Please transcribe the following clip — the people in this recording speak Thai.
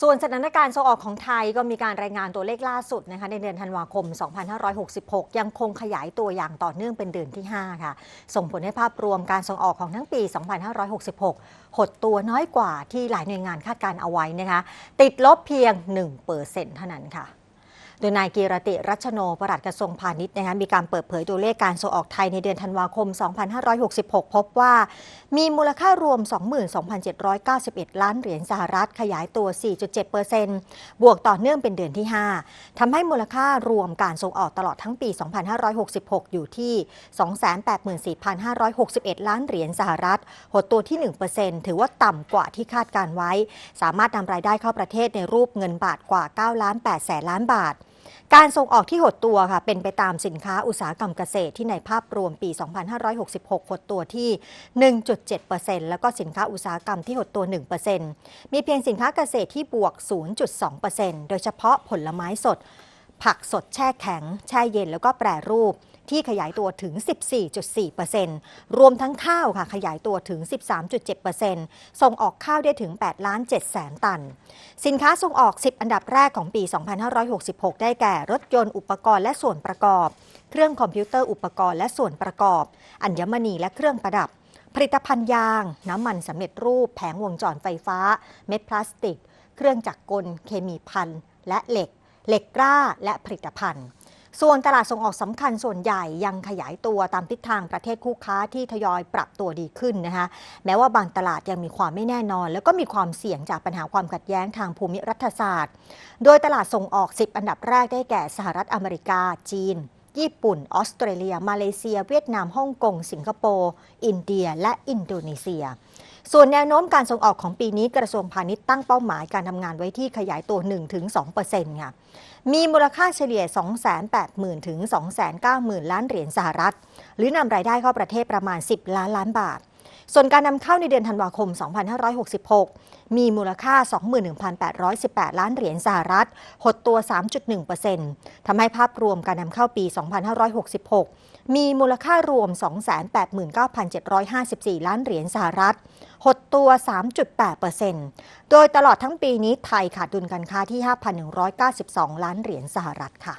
ส่วนสถานการณ์ส่งออกของไทยก็มีการรายงานตัวเลขล่าสุดนะคะในเดือนธันวาคม 2566 ยังคงขยายตัวอย่างต่อเนื่องเป็นเดือนที่ 5 ค่ะ ส่งผลให้ภาพรวมการส่งออกของทั้งปี 2566 หดตัวน้อยกว่าที่หลายหน่วยงานคาดการเอาไว้นะคะ ติดลบเพียง 1%เท่านั้นค่ะ โดยนายกีรติรัชโนปลัดกระทรวงพาณิชย์นะคะมีการเปิดเผยตัวเลขการส่งออกไทยในเดือนธันวาคม 2566 พบว่า มีมูลค่ารวม 22,791 ล้านเหรียญสหรัฐขยายตัว 4.7%บวกต่อเนื่องเป็นเดือนที่ 5ทำให้มูลค่ารวมการส่งออกตลอดทั้งปี 2566 อยู่ที่ 284,561 ล้านเหรียญสหรัฐ หดตัวที่ 1%ถือว่าต่ำกว่าที่คาดการไว้ สามารถนำรายได้เข้าประเทศในรูปเงินบาทกว่า 9 ล้าน8แสนล้านบาท การส่งออกที่หดตัวค่ะ เป็นไปตามสินค้าอุตสาหกรรมเกษตรที่ในภาพรวมปี 2566 หดตัวที่ 1.7%แล้วก็สินค้าอุตสาหกรรมที่หดตัว 1%มีเพียงสินค้าเกษตรที่บวก 0.2%โดยเฉพาะผลไม้สด ผักสดแช่แข็ง แช่เย็นแล้วก็แปรรูป ที่ขยายตัวถึง 14.4%รวมทั้งข้าวค่ะขยายตัวถึง 13.7%ส่งออกข้าวได้ถึง 8 ล้าน7แสนตัน สินค้าส่งออก 10 อันดับแรกของปี 2566 ได้แก่รถยนต์อุปกรณ์และส่วนประกอบ เครื่องคอมพิวเตอร์อุปกรณ์และส่วนประกอบ อัญมณีและเครื่องประดับ ผลิตภัณฑ์ยาง น้ำมันสำเร็จรูป แผงวงจรไฟฟ้า เม็ดพลาสติก เครื่องจักรกล เคมีพันและเหล็ก เหล็กกล้าและผลิตภัณฑ์ ส่วนตลาดส่งออกสำคัญส่วนใหญ่ยังขยายตัวตามทิศทางประเทศคู่ค้าที่ทยอยปรับตัวดีขึ้นนะคะแม้ว่าบางตลาดยังมีความไม่แน่นอน แล้วก็มีความเสี่ยงจากปัญหาความขัดแย้งทางภูมิรัฐศาสตร์ โดยตลาดส่งออก 10 อันดับแรกได้แก่สหรัฐอเมริกา จีน ญี่ปุ่น ออสเตรเลีย มาเลเซีย เวียดนามฮ่องกง สิงคโปร์ อินเดีย และอินโดนีเซีย ส่วนแนวโน้มการส่งออกของปีนี้กระทรวงพาณิชย์ตั้งเป้าหมายการทำงานไว้ที่ขยายตัว 1-2%ค่ะ มีมูลค่าเฉลี่ย 280,000 ถึง 290,000 ล้านเหรียญสหรัฐ หรือนำรายได้เข้าประเทศประมาณ 10 ล้านล้านบาท ส่วนการนำเข้าในเดือนธันวาคม 2566 มีมูลค่า 21,818 ล้านเหรียญสหรัฐ หดตัว 3.1%ทำให้ภาพรวมการนำเข้าปี 2566 มีมูลค่ารวม 289,754 ล้านเหรียญสหรัฐ หดตัว 3.8%โดยตลอดทั้งปีนี้ไทยขาดดุลการค้าที่ 5,192 ล้านเหรียญสหรัฐค่ะ